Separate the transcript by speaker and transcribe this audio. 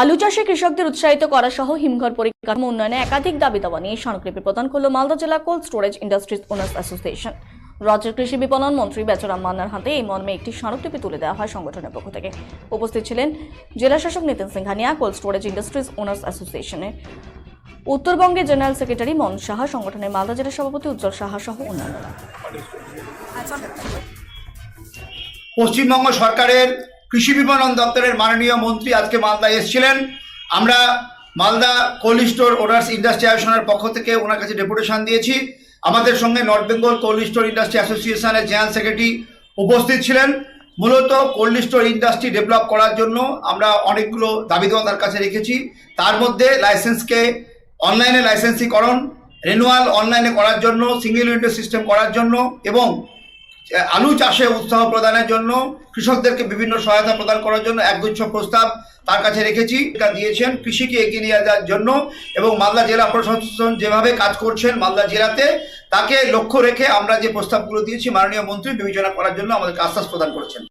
Speaker 1: আলু চাষে কৃষকদের উৎসাহিত করা সহ হিমঘর পরিকাঠামো উন্নয়নে একাধিক দাবি দাওয়া নিয়ে স্মারকলিপি প্রদান করল মালদা জেলা cold storage industries owners association. রাজ্যের কৃষি বিপণন মন্ত্রী বেচরাম মান্নার হাতে এই মর্মে একটি স্মারকলিপি তুলে দেওয়া হয় সংগঠনের পক্ষ থেকে। উপস্থিত ছিলেন জেলা শাসক Nitin Singhania, cold storage industries owners অ্যাসোসিয়েশনের উত্তরবঙ্গের জেনারেল সেক্রেটারি মন সাহা, সংগঠনের মালদা জেলা সভাপতি উজ্জ্বল সাহা সহ অন্যান্যরা।
Speaker 2: পশ্চিমবঙ্গ সরকারের কৃষি বিপণন দপ্তরের মাননীয় মন্ত্রী আজকে মালদা এসেছিলেন। আমরা Malda cold store owners industry অ্যাসোসিয়েশনের পক্ষ থেকে ওনার কাছে ডেপুটেশন দিয়েছি। আমাদের সঙ্গে north Bengal cold store industry অ্যাসোসিয়েশনের জেনারেল সেক্রেটারি উপস্থিত ছিলেন। মূলত কোল্ড স্টোর ইন্ডাস্ট্রি ডেভেলপ করার জন্য আমরা অনেকগুলো দাবি দেওয়া তার কাছে রেখেছি। তার মধ্যে লাইসেন্সকে অনলাইনে লাইসেন্সিকরণ রেনুয়াল অনলাইনে করার জন্য সিঙ্গেল উইন্ডো সিস্টেম করার জন্য এবং আলু চাষে উৎসাহ প্রদানের জন্য কৃষকদেরকে বিভিন্ন সহায়তা প্রদান করার জন্য একগুচ্ছ প্রস্তাব তার কাছে রেখেছি। এটা দিয়েছেন কৃষিকে এগিয়ে নিয়ে যাওয়ার জন্য এবং মালদা জেলা প্রশাসন যেভাবে কাজ করছেন মালদা জেলাতে, তাকে লক্ষ্য রেখে আমরা যে প্রস্তাবগুলো দিয়েছি, মাননীয় মন্ত্রী বিবেচনা করার জন্য আমাদেরকে আশ্বাস প্রদান করেছেন।